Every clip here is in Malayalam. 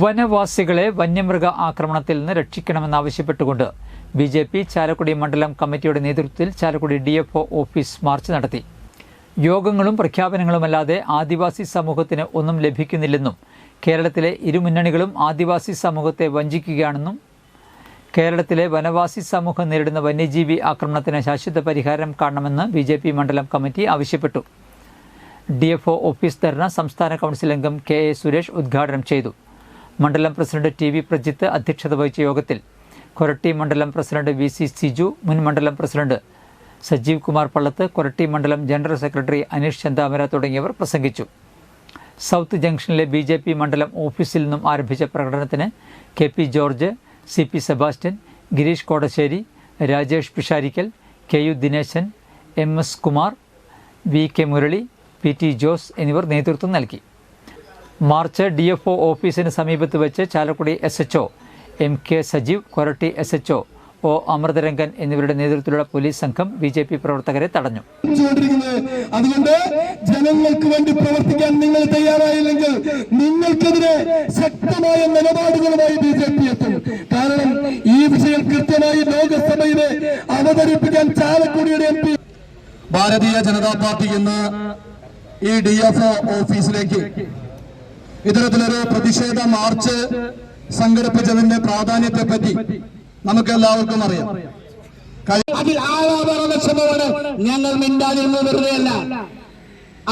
വനവാസികളെ വന്യമൃഗ ആക്രമണത്തിൽ നിന്ന് രക്ഷിക്കണമെന്നാവശ്യപ്പെട്ടുകൊണ്ട് ബി ജെ പി ചാലക്കുടി മണ്ഡലം കമ്മിറ്റിയുടെ നേതൃത്വത്തിൽ Chalakudy D F office march നടത്തി. യോഗങ്ങളും പ്രഖ്യാപനങ്ങളുമല്ലാതെ ആദിവാസി സമൂഹത്തിന് ഒന്നും ലഭിക്കുന്നില്ലെന്നും കേരളത്തിലെ ഇരുമുന്നണികളും ആദിവാസി സമൂഹത്തെ വഞ്ചിക്കുകയാണെന്നും കേരളത്തിലെ വനവാസി സമൂഹം നേരിടുന്ന വന്യജീവി ആക്രമണത്തിന് ശാശ്വത പരിഹാരം കാണണമെന്ന് ബി മണ്ഡലം കമ്മിറ്റി ആവശ്യപ്പെട്ടു. ഡി ഓഫീസ് ധർണ സംസ്ഥാന കൗൺസിൽ അംഗം കെ എ സുരേഷ് ഉദ്ഘാടനം ചെയ്തു. മണ്ഡലം പ്രസിഡന്റ് ടി വി പ്രജിത്ത് അധ്യക്ഷത വഹിച്ച യോഗത്തിൽ കൊരട്ടി മണ്ഡലം പ്രസിഡന്റ് വി സി സിജു മുൻ മണ്ഡലം പ്രസിഡന്റ് സജീവ് കുമാർ പള്ളത്ത് കൊരട്ടി മണ്ഡലം ജനറൽ സെക്രട്ടറി അനീഷ് ചന്ദാമര തുടങ്ങിയവർ പ്രസംഗിച്ചു. സൗത്ത് ജംഗ്ഷനിലെ ബി ജെ പി മണ്ഡലം ഓഫീസിൽ നിന്നും ആരംഭിച്ച പ്രകടനത്തിന് K P George C P Sebastian Gireesh Kodassery Rajesh Pisharikkal K U Dineshan M S Kumar V K Murali P T Jose എന്നിവർ നേതൃത്വം നൽകി. മാർച്ച് ഡി എഫ് ഒ ഓഫീസിന് സമീപത്ത് വെച്ച് Chalakudy S H O M K Sajeev Koratty S H O O Amrutharangan എന്നിവരുടെ നേതൃത്വത്തിലുള്ള പോലീസ് സംഘം ബി ജെ പി പ്രവർത്തകരെ തടഞ്ഞു. അതുകൊണ്ട് ജനങ്ങൾക്ക് വേണ്ടി പ്രവർത്തിക്കാൻ നിങ്ങൾ തയ്യാറായില്ലെങ്കിൽ നിങ്ങൾക്കെതിരെ ശക്തമായ നിലപാടുകളുമായി ബി ജെ പി എത്തും. കാരണം ഈ വിഷയം കൃത്യമായി ലോകസഭയിലെ അവതരിപ്പിക്കാൻ ചാലക്കുടിയുടെ M P Bharatiya Janata party ഇന്ന് ഈ ഡി എഫ് ഓഫീസിലേക്ക് ഇത്തരത്തിലൊരു പ്രതിഷേധ മാർച്ച് സംഘടിപ്പിച്ചതിന്റെ പ്രാധാന്യത്തെ പറ്റി നമുക്ക് എല്ലാവർക്കും അറിയാം അതിൽ ശ്രമമാണ് ഞങ്ങൾ മിണ്ടാതിരുന്നത് വെറുതെയല്ല.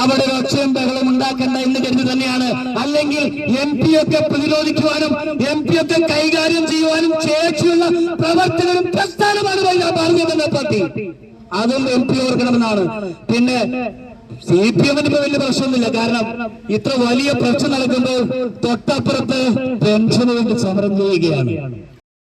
അവിടെ ഒച്ചയും ബഹളം ഉണ്ടാക്കണ്ട എന്ന് കരുതി തന്നെയാണ്. അല്ലെങ്കിൽ എം പി ഒക്കെ പ്രതിരോധിക്കുവാനും എം പി ഒക്കെ കൈകാര്യം ചെയ്യുവാനും ശേഷിയുള്ള പ്രവർത്തകരും പ്രസ്ഥാനമാണ് പറഞ്ഞു തന്നെ പറ്റി അതും എം പി ഓർക്കണമെന്നാണ്. പിന്നെ സി പി എമ്മിന് ഇപ്പൊ വലിയ പ്രശ്നമൊന്നുമില്ല. കാരണം ഇത്ര വലിയ പ്രശ്നം നടക്കുമ്പോൾ തൊട്ടപ്പുറത്ത് പെൻഷന് സമരം ചെയ്യുകയാണ്.